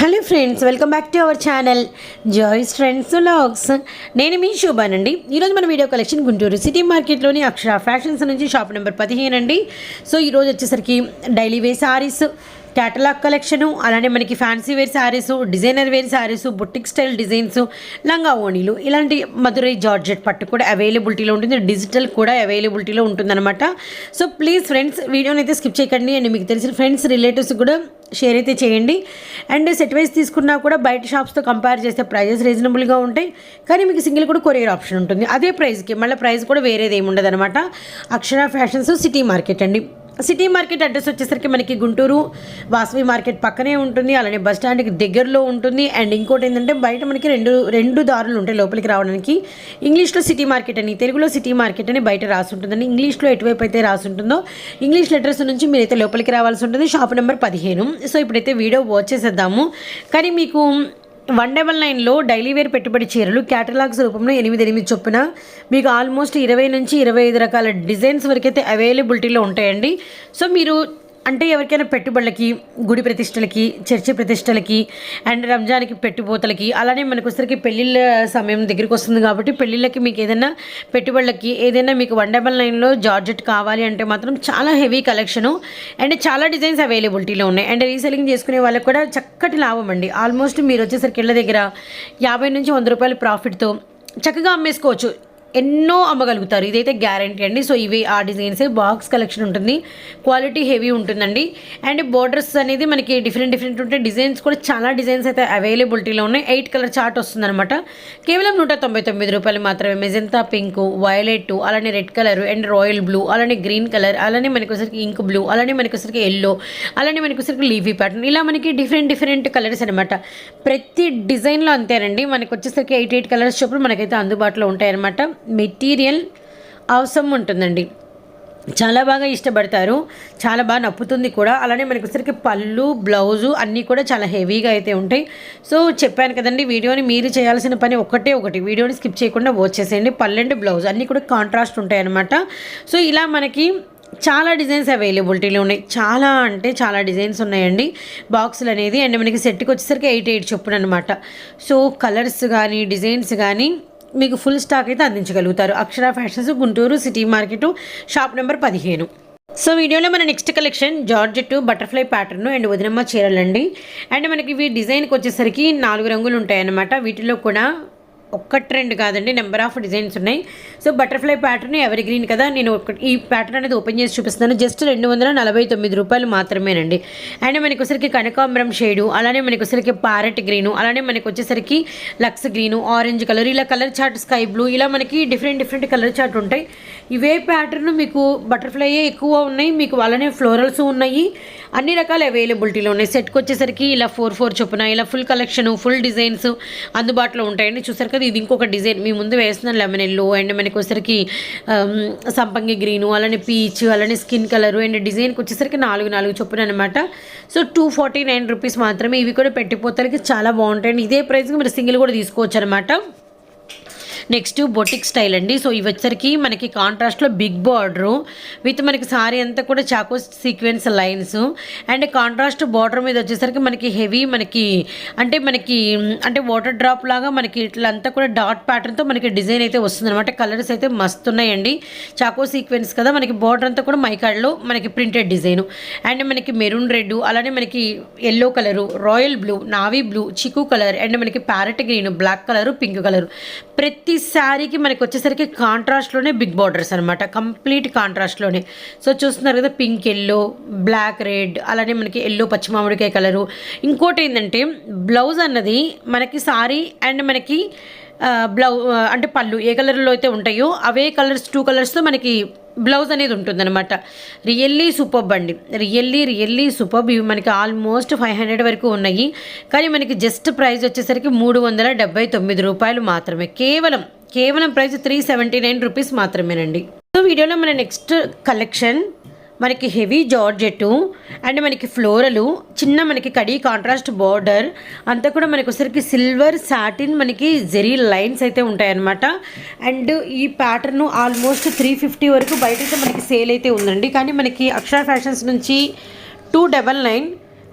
Hello friends welcome back to our channel Joyce friends logs నేను మీ శోభానండి. ఈరోజు మన వీడియో కలెక్షన్ గుంటూరు సిటీ మార్కెట్లోని అక్షర ఫ్యాషన్స్ నుంచి షాప్ నెంబర్ పదిహేను అండి. సో ఈరోజు వచ్చేసరికి daily wear sarees catalogue collection అలానే మనకి fancy wear sarees designer wear sarees boutique style designs లంగా ఓణీలు ఇలాంటి మధురై జార్జెట్ పట్టు కూడా అవైలబిలిటీలో ఉంటుంది. డిజిటల్ కూడా అవైలబిలిటీలో ఉంటుందన్నమాట. సో ప్లీజ్ ఫ్రెండ్స్ వీడియోని అయితే స్కిప్ చేయకండి. అండ్ మీకు తెలిసిన ఫ్రెండ్స్ రిలేటివ్స్ కూడా షేర్ అయితే చేయండి. అండ్ సెట్ వైజ్ తీసుకున్నా కూడా బయట షాప్స్తో కంపేర్ చేస్తే ప్రైజెస్ రీజనబుల్గా ఉంటాయి. కానీ మీకు సింగిల్ కూడా కొరియర్ ఆప్షన్ ఉంటుంది. అదే ప్రైస్కి. మళ్ళీ ప్రైస్ కూడా వేరేది ఏమి ఉండదు అనమాట అక్షర ఫ్యాషన్స్ సిటీ మార్కెట్ అండి. సిటీ మార్కెట్ అడ్రస్ వచ్చేసరికి మనకి గుంటూరు వాసవి మార్కెట్ పక్కనే ఉంటుంది అలానే బస్ స్టాండ్కి దగ్గరలో ఉంటుంది. అండ్ ఇంకోటి ఏంటంటే బయట మనకి రెండు రెండు దారులు ఉంటాయి లోపలికి రావడానికి. ఇంగ్లీష్లో సిటీ మార్కెట్ అని తెలుగులో సిటీ మార్కెట్ అని బయట రాసి ఉంటుందండి. ఇంగ్లీష్లో ఎటువైపు అయితే రాసి ఉంటుందో ఇంగ్లీష్ లెటర్స్ నుంచి మీరైతే లోపలికి రావాల్సి ఉంటుంది. షాప్ నెంబర్ పదిహేను. సో ఇప్పుడైతే వీడియో వాచ్ చేసేద్దాము. కానీ మీకు వన్ డబల్ నైన్లో డైలీ వేర్ పెట్టుబడి చీరలు క్యాటలాగ్స్ రూపంలో ఎనిమిది ఎనిమిది చొప్పున మీకు ఆల్మోస్ట్ ఇరవై నుంచి ఇరవై ఐదు రకాల డిజైన్స్ వరకైతే అవైలబిలిటీలో ఉంటాయండి. సో మీరు అంటే ఎవరికైనా పెట్టుబడులకి గుడి ప్రతిష్టలకి చర్చి ప్రతిష్టలకి అండ్ రంజాన్కి పెట్టుబోతలకి అలానే మనకొసరికి పెళ్ళిళ్ళ సమయం దగ్గరికి వస్తుంది కాబట్టి పెళ్ళిళ్ళకి మీకు ఏదైనా పెట్టుబడులకి ఏదైనా మీకు వన్ డబల్ నైన్లో జార్జెట్ కావాలి అంటే మాత్రం చాలా హెవీ కలెక్షను అండ్ చాలా డిజైన్స్ అవైలబిలిటీలో ఉన్నాయి. అండ్ రీసెలింగ్ చేసుకునే వాళ్ళకి కూడా చక్కటి లాభం అండి. ఆల్మోస్ట్ మీరు వచ్చేసరికి ఇళ్ళ దగ్గర యాభై నుంచి వంద రూపాయల ప్రాఫిట్తో చక్కగా అమ్మేసుకోవచ్చు. ఎన్నో అమ్మగలుగుతారు. ఇదైతే గ్యారంటీ అండి. సో ఇవి ఆ డిజైన్స్ బాక్స్ కలెక్షన్ ఉంటుంది. క్వాలిటీ హెవీ ఉంటుందండి. అండ్ బోర్డర్స్ అనేది మనకి డిఫరెంట్ డిఫరెంట్ ఉంటాయి డిజైన్స్ కూడా చాలా డిజైన్స్ అయితే అవైలబిలిటీలో ఉన్నాయి. ఎయిట్ కలర్ చార్ట్ వస్తుందన్నమాట. కేవలం నూట తొంభై తొమ్మిది రూపాయలు మాత్రమే. మెజంతా పింక్ వైలెట్ అలానే red colour and royal blue అలానే గ్రీన్ కలర్ అలానే మనకి ఇంక్ బ్లూ అలానే మనకి ఎల్లో అలానే మనకి లీవీ లీఫీ ప్యాటర్న్ ఇలా మనకి డిఫరెంట్ డిఫరెంట్ కలర్స్ అనమాట ప్రతి డిజైన్లో అంతేనండి. మనకి వచ్చేసరికి ఎయిట్ ఎయిట్ కలర్స్ చొప్పున మనకైతే అందుబాటులో ఉంటాయన్నమాట. మెటీరియల్ అవసరం ఉంటుందండి. చాలా బాగా ఇష్టపడతారు. చాలా బాగా నప్పుతుంది కూడా. అలానే మనకి వచ్చరికి పళ్ళు బ్లౌజు అన్నీ కూడా చాలా హెవీగా అయితే ఉంటాయి. సో చెప్పాను కదండి వీడియోని మీరు చేయాల్సిన పని ఒకటే ఒకటి. వీడియోని స్కిప్ చేయకుండా వచ్చేసేయండి. పల్లెండు బ్లౌజ్ అన్నీ కూడా కాంట్రాస్ట్ ఉంటాయి అనమాట సో ఇలా మనకి చాలా డిజైన్స్ అవైలబిలిటీలో ఉన్నాయి. చాలా అంటే చాలా డిజైన్స్ ఉన్నాయండి. బాక్సులు అనేది అండ్ మనకి సెట్కి వచ్చేసరికి ఎయిట్ ఎయిట్ చొప్పున అనమాట సో కలర్స్ కానీ డిజైన్స్ కానీ మీకు ఫుల్ స్టాక్ అయితే అందించగలుగుతారు. Akshara fashions Guntur city market shop number పదిహేను. సో వీడియోలో మన next collection georgette butterfly pattern and వదినమ్మ చీరలండి. అండ్ మనకి ఇవి డిజైన్కి వచ్చేసరికి నాలుగు రంగులు ఉంటాయన్నమాట. వీటిలో కూడా ఒక్కటి ట్రెండ్ కాదండి నెంబర్ ఆఫ్ డిజైన్స్ ఉన్నాయి. సో బటర్ఫ్లై ప్యాటర్న్ ఎవరి గ్రీన్ కదా నేను ఈ ప్యాటర్న్ అనేది ఓపెన్ చేసి చూపిస్తున్నాను. జస్ట్ రెండు వందల నలభై తొమ్మిది రూపాయలు మాత్రమేనండి. అండ్ మనకి వచ్చేసరికి కనకాంబరం షేడు అలానే మనకి వచ్చేసరికి ప్యారెట్ గ్రీను అలానే మనకి వచ్చేసరికి లక్స్ గ్రీను ఆరెంజ్ కలర్ ఇలా కలర్ చార్ట్ స్కై బ్లూ ఇలా మనకి డిఫరెంట్ డిఫరెంట్ కలర్ చార్ట్ ఉంటాయి. ఇవే ప్యాటర్న్ మీకు బటర్ఫ్లైయే ఎక్కువ ఉన్నాయి మీకు అలానే ఫ్లోరల్స్ ఉన్నాయి. అన్ని రకాల అవైలబిలిటీలో ఉన్నాయి సెట్కి వచ్చేసరికి ఇలా ఫోర్ ఫోర్ చొప్పున ఇలా ఫుల్ కలెక్షన్ ఫుల్ డిజైన్స్ అందుబాటులో ఉంటాయండి. చూసారు కదా ఇది ఇంకొక డిజైన్ మీ ముందు వేస్తున్న లెమన్ ఎల్లో అండ్ మనకి వచ్చేసరికి um, సంపంగి గ్రీను అలానే పీచ్ అలానే స్కిన్ కలర్ అండ్ డిజైన్కి వచ్చేసరికి నాలుగు నాలుగు చొప్పున అనమాట so two forty nine rupees మాత్రమే ఇవి కూడా పెట్టిపోతానికి చాలా బాగుంటాయండి. ఇదే ప్రైస్కి మీరు సింగిల్ కూడా తీసుకోవచ్చు అనమాట నెక్స్ట్ బొటిక్ స్టైల్ అండి. సో ఇవి వచ్చరికి మనకి కాంట్రాస్ట్లో బిగ్ బార్డరు విత్ మనకి సారీ అంతా కూడా choco sequence lines. And contrast border మీద వచ్చేసరికి మనకి హెవీ మనకి అంటే మనకి అంటే వాటర్ డ్రాప్ లాగా మనకి ఇట్లంతా కూడా డాట్ ప్యాటర్న్తో మనకి డిజైన్ అయితే వస్తుంది అనమాట కలర్స్ అయితే మస్తు ఉన్నాయండి. చాకో సీక్వెన్స్ కదా మనకి బార్డర్ అంతా కూడా మైకాడ్లో మనకి ప్రింటెడ్ డిజైన్. అండ్ మనకి మెరూన్ రెడ్ అలానే మనకి yellow colour royal blue navy blue chikoo colour and మనకి parrot green black colour pink colour. ప్రతి శారీకి మనకి వచ్చేసరికి కాంట్రాస్ట్లోనే బిగ్ బార్డర్స్ అనమాట కంప్లీట్ కాంట్రాస్ట్లోనే సో చూస్తున్నారు కదా పింక్ ఎల్లో బ్లాక్ రెడ్ అలానే మనకి ఎల్లో పచ్చి మామిడికాయ కలరు ఇంకోటి ఏంటంటే బ్లౌజ్ అన్నది మనకి సారీ అండ్ మనకి uh, బ్లౌ uh, అంటే పళ్ళు ఏ కలర్లో అయితే ఉంటాయో అవే కలర్స్ టూ కలర్స్తో మనకి బ్లౌజ్ అనేది ఉంటుందన్నమాట. రియల్లీ సూపర్బ్ అండి రియల్లీ రియల్లీ సూపర్బ్ ఇవి మనకి ఆల్మోస్ట్ ఫైవ్ హండ్రెడ్ వరకు ఉన్నాయి. కానీ మనకి జస్ట్ ప్రైస్ వచ్చేసరికి మూడు వందల డెబ్బై తొమ్మిది రూపాయలు మాత్రమే. కేవలం కేవలం price three seventy nine rupees మాత్రమేనండి. సో వీడియోలో మన నెక్స్ట్ కలెక్షన్ మనకి హెవీ జార్జెట్టు అండ్ మనకి ఫ్లోరలు చిన్న మనకి కడీ కాంట్రాస్ట్ బార్డర్ అంతా కూడా మనకి ఒకసారికి సిల్వర్ సాటిన్ మనకి జెరీ లైన్స్ అయితే ఉంటాయన్నమాట. అండ్ ఈ ప్యాటర్న్ ఆల్మోస్ట్ త్రీ ఫిఫ్టీ వరకు బయట అయితే మనకి సేల్ అయితే ఉందండి. కానీ మనకి అక్షర ఫ్యాషన్స్ నుంచి two double nine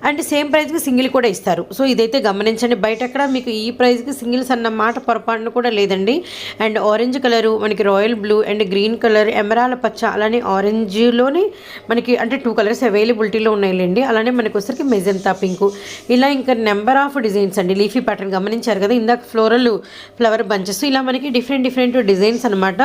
and same ప్రైస్కి సింగిల్ కూడా ఇస్తారు. సో ఇదైతే గమనించండి. బయట ఎక్కడ మీకు ఈ ప్రైస్కి సింగిల్స్ అన్న మాట పొరపాటున కూడా లేదండి. అండ్ ఆరెంజ్ కలరు మనకి royal blue and green colour emerald పచ్చ అలానే ఆరెంజ్లోనే మనకి అంటే టూ కలర్స్ అవైలబిలిటీలో ఉన్నాయిలేండి. అలానే మనకు వచ్చరికి మెజంతా పింక్. ఇలా ఇంకా నెంబర్ ఆఫ్ డిజైన్స్ అండి. లీఫీ ప్యాటర్న్ గమనించారు కదా ఇందాక ఫ్లోరల్ ఫ్లవర్ బంచెస్. ఇలా మనకి డిఫరెంట్ డిఫరెంట్ డిజైన్స్ అనమాట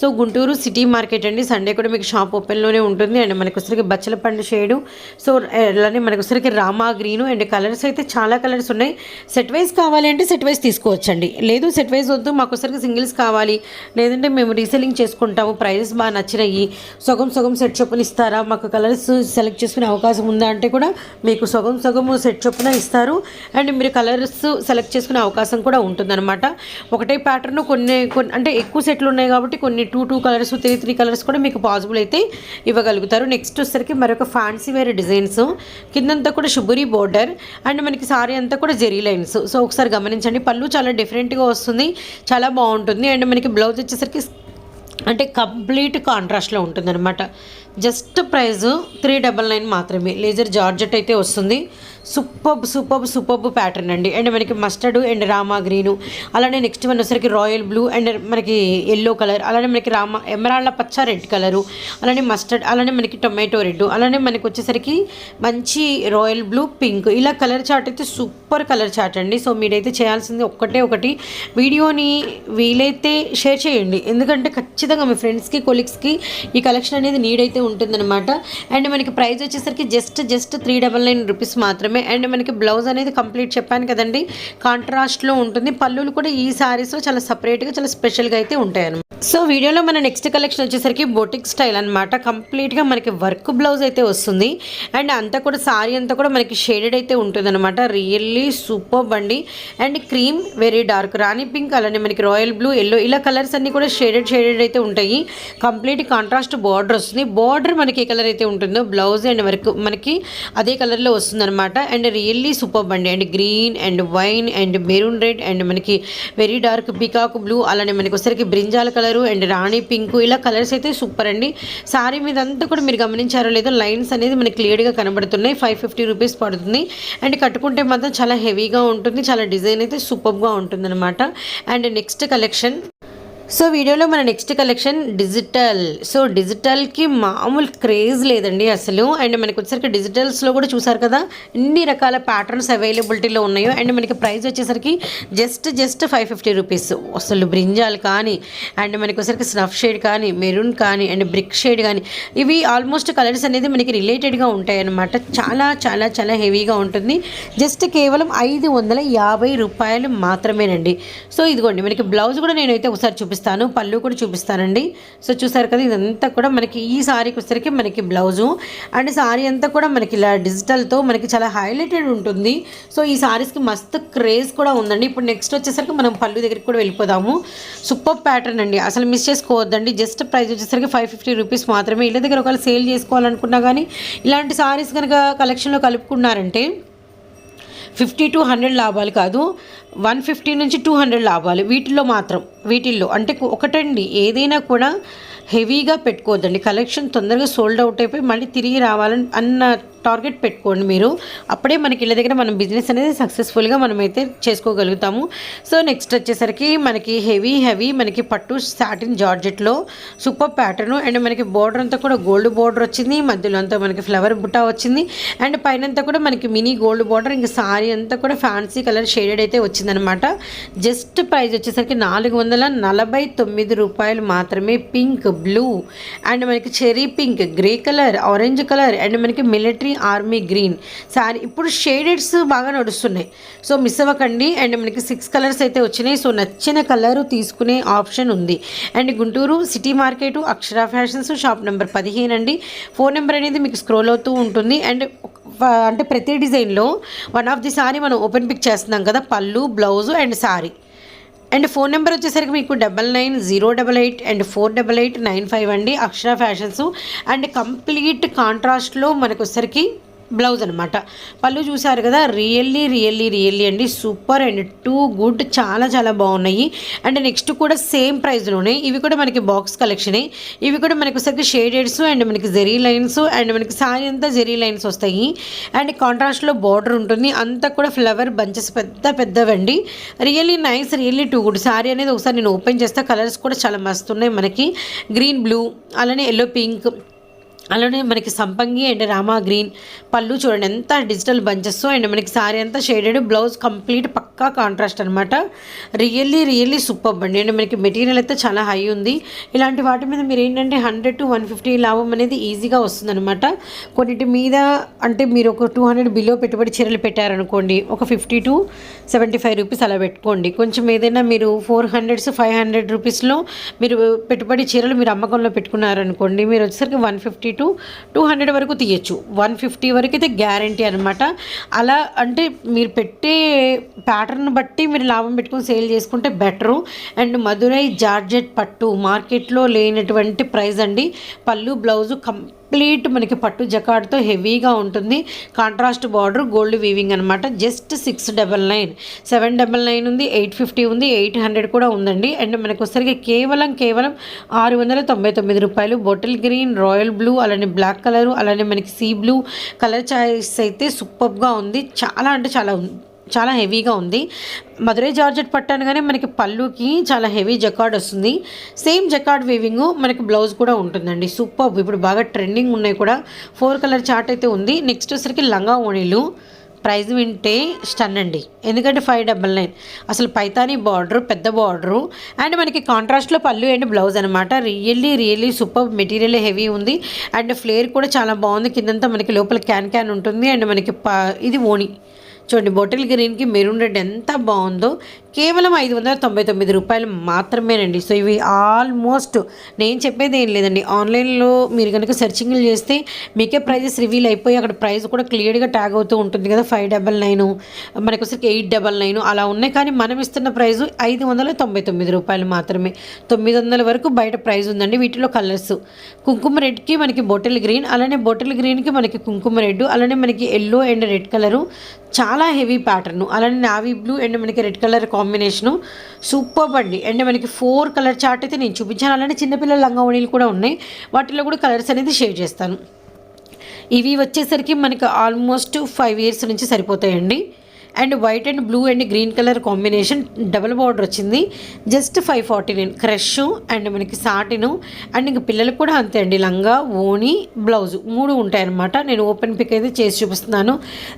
సో గుంటూరు సిటీ మార్కెట్ అండి. సండే కూడా మీకు షాప్ ఓపెన్లోనే ఉంటుంది. అండ్ మనకు వచ్చరికి బచ్చల పండు షేడు. సో అలానే మనకు వచ్చరికి రామా గ్రీను అండ్ కలర్స్ అయితే చాలా కలర్స్ ఉన్నాయి. సెట్ వైజ్ కావాలి అంటే సెట్ వైజ్ తీసుకోవచ్చండి. లేదు సెట్ వైజ్ వద్దు మాకు వచ్చరికి సింగిల్స్ కావాలి. లేదంటే మేము రీసెల్లింగ్ చేసుకుంటాము ప్రైజెస్ బాగా నచ్చినాయి. సగం సగం సెట్ చొప్పున ఇస్తారా? మాకు కలర్స్ సెలెక్ట్ చేసుకునే అవకాశం ఉందా అంటే కూడా మీకు సగం సగం సెట్ చొప్పున ఇస్తారు. అండ్ మీరు కలర్స్ సెలెక్ట్ చేసుకునే అవకాశం కూడా ఉంటుందన్నమాట. ఒకటే ప్యాటర్న్ కొన్ని కొన్ని అంటే ఎక్కువ సెట్లు ఉన్నాయి కాబట్టి కొన్ని two two colours three three colours కూడా మీకు పాసిబుల్ అయితే ఇవ్వగలుగుతారు. నెక్స్ట్ వచ్చేసరికి మరొక ఫ్యాన్సీ వేరే డిజైన్స్ కిందంతా కూడా షుబురి బోర్డర్ అండ్ మనకి సారీ అంతా కూడా జెరీ లైన్స్. సో ఒకసారి గమనించండి పళ్ళు చాలా డిఫరెంట్గా వస్తుంది చాలా బాగుంటుంది. అండ్ మనకి బ్లౌజ్ వచ్చేసరికి అంటే కంప్లీట్ కాంట్రాస్ట్లో ఉంటుందన్నమాట. Just price three double nine మాత్రమే. లేజర్ జార్జెట్ అయితే వస్తుంది. సూపర్బ్ సూపర్ సూపర్బ్ ప్యాటర్న్ అండి. అండ్ మనకి మస్టర్డ్ అండ్ రామా గ్రీను. అలానే నెక్స్ట్ వన్ వచ్చేసరికి రాయల్ బ్లూ అండ్ మనకి ఎల్లో కలర్. అలానే మనకి రామా ఎమరాళ్ళ పచ్చ రెడ్ కలరు. అలానే మస్టర్డ్ అలానే మనకి టొమాటో రెడ్ అలానే మనకి వచ్చేసరికి మంచి రాయల్ బ్లూ పింక్. ఇలా కలర్ చార్ట్ అయితే సూపర్ కలర్ చార్ట్ అండి. సో మీరైతే చేయాల్సింది ఒక్కటే ఒకటి. వీడియోని వీలైతే షేర్ చేయండి. ఎందుకంటే ఖచ్చితంగా మీ ఫ్రెండ్స్కి కొలీగ్స్కి ఈ కలెక్షన్ అనేది నీడైతే ఉంటుందన్నమాట. అండ్ మనకి ప్రైస్ వచ్చేసరికి just just three double nine rupees మాత్రమే. అండ్ మనకి బ్లౌజ్ అనేది కంప్లీట్ చెప్పాను కదండి కాంట్రాస్ట్లో ఉంటుంది. పళ్ళులు కూడా ఈ శారీస్లో చాలా సపరేట్గా చాలా స్పెషల్గా అయితే ఉంటాయి అన్నమాట సో వీడియోలో మన నెక్స్ట్ కలెక్షన్ వచ్చేసరికి బొటిక్ స్టైల్ అనమాట కంప్లీట్గా మనకి వర్క్ బ్లౌజ్ అయితే వస్తుంది. అండ్ అంతా కూడా సారీ అంతా కూడా మనకి షేడెడ్ అయితే ఉంటుంది అనమాట రియల్లీ సూపర్ అండి and cream very dark. Rani pink అలానే మనకి రాయల్ బ్లూ ఎల్లో ఇలా కలర్స్ అన్నీ కూడా షేడెడ్ షేడెడ్ అయితే ఉంటాయి. కంప్లీట్ కాంట్రాస్ట్ బార్డర్ వస్తుంది. బార్డర్ మనకి ఏ కలర్ అయితే ఉంటుందో బ్లౌజ్ అండ్ వర్క్ మనకి అదే కలర్లో వస్తుంది అనమాట అండ్ రియల్లీ సూపర్ అండి and green and wine and maroon red and మనకి వెరీ డార్క్ పికాక్ బ్లూ అలానే మనకి ఒకసారికి brinjal colour and Rani pink ఇలా కలర్స్ అయితే సూపర్ అండి. సారీ మీద అంతా కూడా మీరు గమనించారో లేదో లైన్స్ అనేది మనకి క్లియర్గా కనబడుతున్నాయి. ఫైవ్ ఫిఫ్టీ రూపీస్ పడుతుంది. అండ్ కట్టుకుంటే మాత్రం చాలా హెవీగా ఉంటుంది. చాలా డిజైన్ అయితే సూపర్గా ఉంటుంది అండ్ నెక్స్ట్ కలెక్షన్. సో వీడియోలో మన నెక్స్ట్ కలెక్షన్ డిజిటల్. సో డిజిటల్కి మామూలు క్రేజ్ లేదండి అసలు. అండ్ మనకి వచ్చేసరికి డిజిటల్స్లో కూడా చూసారు కదా ఎన్ని రకాల ప్యాటర్న్స్ అవైలబిలిటీలో ఉన్నాయో. అండ్ మనకి ప్రైస్ వచ్చేసరికి just just five fifty rupees. అసలు బ్రింజాల్ కానీ అండ్ మనకి వచ్చేసరికి స్నఫ్ షేడ్ కానీ మెరూన్ కానీ అండ్ బ్రిక్ షేడ్ కానీ ఇవి ఆల్మోస్ట్ కలర్స్ అనేది మనకి రిలేటెడ్గా ఉంటాయి అన్నమాట చాలా చాలా చాలా హెవీగా ఉంటుంది. జస్ట్ కేవలం ఐదు వందల యాభై రూపాయలు మాత్రమేనండి. సో ఇదిగోండి మనకి బ్లౌజ్ కూడా నేనైతే ఒకసారి చూపిస్తాను పళ్ళు కూడా చూపిస్తానండి. సో చూసారు కదా ఇదంతా కూడా మనకి ఈ సారీకి వచ్చేసరికి మనకి బ్లౌజు. అండ్ సారీ అంతా కూడా మనకి ఇలా డిజిటల్తో మనకి చాలా హైలైటెడ్ ఉంటుంది. సో ఈ సారీస్కి మస్తు క్రేజ్ కూడా ఉందండి. ఇప్పుడు నెక్స్ట్ వచ్చేసరికి మనం పళ్ళు దగ్గరికి కూడా వెళ్ళిపోదాము. సూపర్ ప్యాటర్న్ అండి. అసలు మిస్ చేసుకోవద్దండి. జస్ట్ ప్రైస్ వచ్చేసరికి ఫైవ్ ఫిఫ్టీ రూపీస్ మాత్రమే. ఇళ్ళ దగ్గర ఒకవేళ సేల్ చేసుకోవాలనుకున్నా కానీ ఇలాంటి సారీస్ కనుక కలెక్షన్లో కలుపుకున్నారంటే ఫిఫ్టీ టు హండ్రెడ్ లాభాలు కాదు వన్ ఫిఫ్టీ నుంచి టూ హండ్రెడ్ లాభాలు. వీటిల్లో మాత్రం వీటిల్లో అంటే ఒకటండి ఏదైనా కూడా హెవీగా పెట్టుకోవద్దండి. కలెక్షన్ తొందరగా సోల్డ్ అవుట్ అయిపోయి మళ్ళీ తిరిగి రావాలని అన్న టార్గెట్ పెట్టుకోండి మీరు. అప్పుడే మనకి ఇళ్ళ దగ్గర మనం బిజినెస్ అనేది సక్సెస్ఫుల్గా మనమైతే చేసుకోగలుగుతాము. సో నెక్స్ట్ వచ్చేసరికి మనకి హెవీ హెవీ మనకి పట్టు సాటిన్ జార్జెట్లో సూపర్ ప్యాటర్న్ అండ్ మనకి బోర్డర్ అంతా కూడా గోల్డ్ బోర్డర్ వచ్చింది. మధ్యలో అంతా మనకి ఫ్లవర్ బుట్ట వచ్చింది. అండ్ పైన అంతా కూడా మనకి మినీ గోల్డ్ బోర్డర్ ఇంకా సారీ అంతా కూడా ఫ్యాన్సీ కలర్ షేడెడ్ అయితే వచ్చిందనమాట జస్ట్ ప్రైస్ వచ్చేసరికి నాలుగు వందల నలభై తొమ్మిది రూపాయలు మాత్రమే పింక్ బ్లూ అండ్ మనకి cherry pink grey colour orange colour and మనకి మిలిటరీ ఆర్మీ గ్రీన్. సారీ ఇప్పుడు షేడెడ్స్ బాగా నడుస్తున్నాయి. సో మిస్ అవ్వకండి. అండ్ మనకి సిక్స్ కలర్స్ అయితే వచ్చినాయి. సో నచ్చిన కలర్ తీసుకునే ఆప్షన్ ఉంది. And Guntur city market Akshara fashions shop number పదిహేను అండి. ఫోన్ నెంబర్ అనేది మీకు స్క్రోల్ అవుతూ ఉంటుంది. అండ్ అంటే ప్రతి డిజైన్లో వన్ ఆఫ్ ది సారీ మనం ఓపెన్ పిక్ చేస్తున్నాం కదా pallu blouse and sari. And phone number వచ్చేసరికి మీకు double nine zero double eight and four double eight nine five అండి అక్షర ఫ్యాషన్స్. అండ్ కంప్లీట్ కాంట్రాస్ట్లో మనకు వచ్చేసరికి బ్లౌజ్ అనమాట పళ్ళు చూసారు కదా రియల్లీ రియల్లీ రియల్లీ అండి. సూపర్ అండ్ టూ గుడ్ చాలా చాలా బాగున్నాయి. అండ్ నెక్స్ట్ కూడా సేమ్ ప్రైస్లోనే ఇవి కూడా మనకి బాక్స్ కలెక్షనే. ఇవి కూడా మనకి ఒకసారి షేడెడ్స్ అండ్ మనకి జెరీ లైన్స్ అండ్ మనకి సారీ అంతా జెరీ లైన్స్ వస్తాయి. అండ్ కాంట్రాస్ట్లో బార్డర్ ఉంటుంది. అంతా కూడా ఫ్లవర్ బంచెస్ పెద్ద పెద్దవండి. Really nice really too good. Sari అనేది ఒకసారి నేను ఓపెన్ చేస్తే. కలర్స్ కూడా చాలా మస్తు ఉన్నాయి మనకి. గ్రీన్ బ్లూ అలానే ఎల్లో పింక్ అలానే మనకి సంపంగి అండ్ రామా గ్రీన్ పళ్ళు చూడండి ఎంత డిజిటల్ బంచెస్. అండ్ మనకి సారీ అంతా షేడెడ్ బ్లౌజ్ కంప్లీట్ పక్కా కాంట్రాస్ట్ అనమాట రియల్లీ రియల్లీ సూపర్ అండి. అండ్ మనకి మెటీరియల్ అయితే చాలా హై ఉంది. ఇలాంటి వాటి మీద మీరు ఏంటంటే హండ్రెడ్ టు వన్ ఫిఫ్టీ లాభం అనేది ఈజీగా వస్తుందన్నమాట. కొన్నిటి మీద అంటే మీరు ఒక టూ హండ్రెడ్ బిలో పెట్టుబడి చీరలు పెట్టారనుకోండి ఒక fifty to seventy five rupees అలా పెట్టుకోండి. కొంచెం ఏదైనా మీరు ఫోర్ హండ్రెడ్స్ ఫైవ్ హండ్రెడ్ రూపీస్లో మీరు పెట్టుబడి చీరలు మీరు అమ్మకంలో పెట్టుకున్నారనుకోండి మీరు వచ్చేసరికి one fifty to two hundred వరకు తీయచ్చు. వన్ ఫిఫ్టీ వరకు అయితే గ్యారంటీ అనమాట అలా అంటే మీరు పెట్టే ప్యాటర్న్ బట్టి మీరు లాభం పెట్టుకుని సేల్ చేసుకుంటే బెటరు. అండ్ మధురై జార్జెట్ పట్టు మార్కెట్లో లేనటువంటి ప్రైస్ అండి. పళ్ళు బ్లౌజు కం కంప్లీట్ మనకి పట్టు జకాడ్తో హెవీగా ఉంటుంది. కాంట్రాస్ట్ బార్డర్ గోల్డ్ వీవింగ్ అనమాట just six double nine. Seven double nine ఉంది ఎయిట్ ఫిఫ్టీ ఉంది ఎయిట్ హండ్రెడ్ కూడా ఉందండి. అండ్ మనకు వచ్చరికి కేవలం కేవలం ఆరు వందల తొంభై తొమ్మిది రూపాయలు. బొటిల్ గ్రీన్ రాయల్ బ్లూ అలానే బ్లాక్ కలరు అలానే మనకి సీ బ్లూ. కలర్ చాయిస్ అయితే సూపర్గా ఉంది. చాలా అంటే చాలా ఉంది చాలా హెవీగా ఉంది. మధురై జార్జెట్ పట్టానుగానే మనకి పళ్ళుకి చాలా హెవీ జకార్డ్ వస్తుంది. సేమ్ జకార్డ్ వీవింగ్ మనకి బ్లౌజ్ కూడా ఉంటుందండి. సూపర్. ఇప్పుడు బాగా ట్రెండింగ్ ఉన్నాయి కూడా. ఫోర్ కలర్ చార్ట్ అయితే ఉంది. నెక్స్ట్ వచ్చరికి లంగా ఓణీలు. ప్రైజ్ వింటే స్టన్ అండి. ఎందుకంటే ఫైవ్ డబల్ నైన్. అసలు పైతానీ బార్డర్ పెద్ద బార్డరు. అండ్ మనకి కాంట్రాస్ట్లో పళ్ళు అండ్ బ్లౌజ్ అనమాట really really super material heavy ఉంది. అండ్ ఫ్లేర్ కూడా చాలా బాగుంది. కిందంతా మనకి లోపల క్యాన్ క్యాన్ ఉంటుంది. అండ్ మనకి ఇది ఓణి. చూడండి బాటిల్ గ్రీన్కి మెరూన్ రెడ్ ఎంత బాగుందో కేవలం ఐదు వందల తొంభై తొమ్మిది రూపాయలు మాత్రమేనండి. సో ఇవి ఆల్మోస్ట్ నేను చెప్పేది ఏం లేదండి. ఆన్లైన్లో మీరు కనుక సెర్చింగ్లు చేస్తే మీకే ప్రైజెస్ రివీల్ అయిపోయి అక్కడ ప్రైస్ కూడా క్లియర్గా ట్యాగ్ అవుతూ ఉంటుంది కదా ఫైవ్ డబల్ నైన్ మనకు వచ్చరికి ఎయిట్ డబల్ నైన్ అలా ఉన్నాయి. కానీ మనం ఇస్తున్న ప్రైస్ ఐదు వందల తొంభై తొమ్మిది రూపాయలు మాత్రమే. తొమ్మిది వందల వరకు బయట ప్రైస్ ఉందండి. వీటిలో కలర్స్. కుంకుమ రెడ్కి మనకి బొటిల్ గ్రీన్ అలానే బొటిల్ గ్రీన్కి మనకి కుంకుమ రెడ్ అలానే మనకి ఎల్లో అండ్ రెడ్ కలరు. చాలా హెవీ ప్యాటర్ను. అలానే నావీ బ్లూ అండ్ మనకి రెడ్ కలర్ కాంబినేషను. సూపర్ అండి అండ్ మనకి ఫోర్ కలర్ చార్ట్ అయితే నేను చూపించాను. అలానే చిన్నపిల్లల లంగా ఓణీలు కూడా ఉన్నాయి. వాటిలో కూడా కలర్స్ అనేది షేర్ చేస్తాను. ఇవి వచ్చేసరికి మనకి ఆల్మోస్ట్ ఫైవ్ ఇయర్స్ నుంచి సరిపోతాయండి. And white and blue and green colour combination double border వచ్చింది. Just five forty nine. Crush and మనకి సాటిను అండ్ ఇంక పిల్లలకు కూడా అంతే అండి. లంగా ఓని బ్లౌజ్ మూడు ఉంటాయన్నమాట. నేను ఓపెన్ పిక్ అయితే చేసి చూపిస్తున్నాను.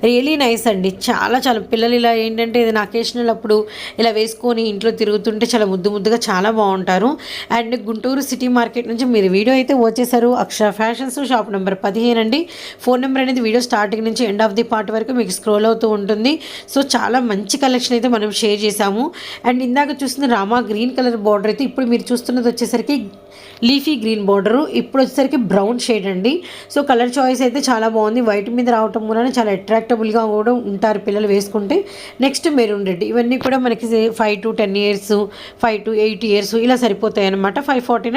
రియలీ నైస్ అండి. చాలా చాలా పిల్లలు ఇలా ఏంటంటే ఏదైనా అకేషనల్ అప్పుడు ఇలా వేసుకొని ఇంట్లో తిరుగుతుంటే చాలా ముద్దు ముద్దుగా చాలా బాగుంటారు. అండ్ గుంటూరు సిటీ మార్కెట్ నుంచి మీరు వీడియో అయితే వచ్చేసారు. అక్షర ఫ్యాషన్స్ షాప్ నెంబర్ పదిహేను అండి. ఫోన్ నెంబర్ అనేది వీడియో స్టార్టింగ్ నుంచి ఎండ్ ఆఫ్ ది పార్ట్ వరకు మీకు స్క్రోల్ అవుతూ ఉంటుంది. సో చాలా మంచి కలెక్షన్ అయితే మనం షేర్ చేసాము అండ్ ఇందాక చూస్తున్న రామా గ్రీన్ కలర్ బార్డర్ అయితే ఇప్పుడు మీరు చూస్తున్నది వచ్చేసరికి లీఫీ గ్రీన్ బార్డరు ఇప్పుడు వచ్చేసరికి బ్రౌన్ షేడ్ అండి. సో కలర్ చాయిస్ అయితే చాలా బాగుంది. వైట్ మీద రావటం వలన చాలా అట్రాక్టబుల్గా కూడా ఉంటారు పిల్లలు వేసుకుంటే. Next maroon red. ఇవన్నీ కూడా మనకి five to ten years five to eight years ఇలా సరిపోతాయి అనమాట ఫైవ్ ఫార్టీ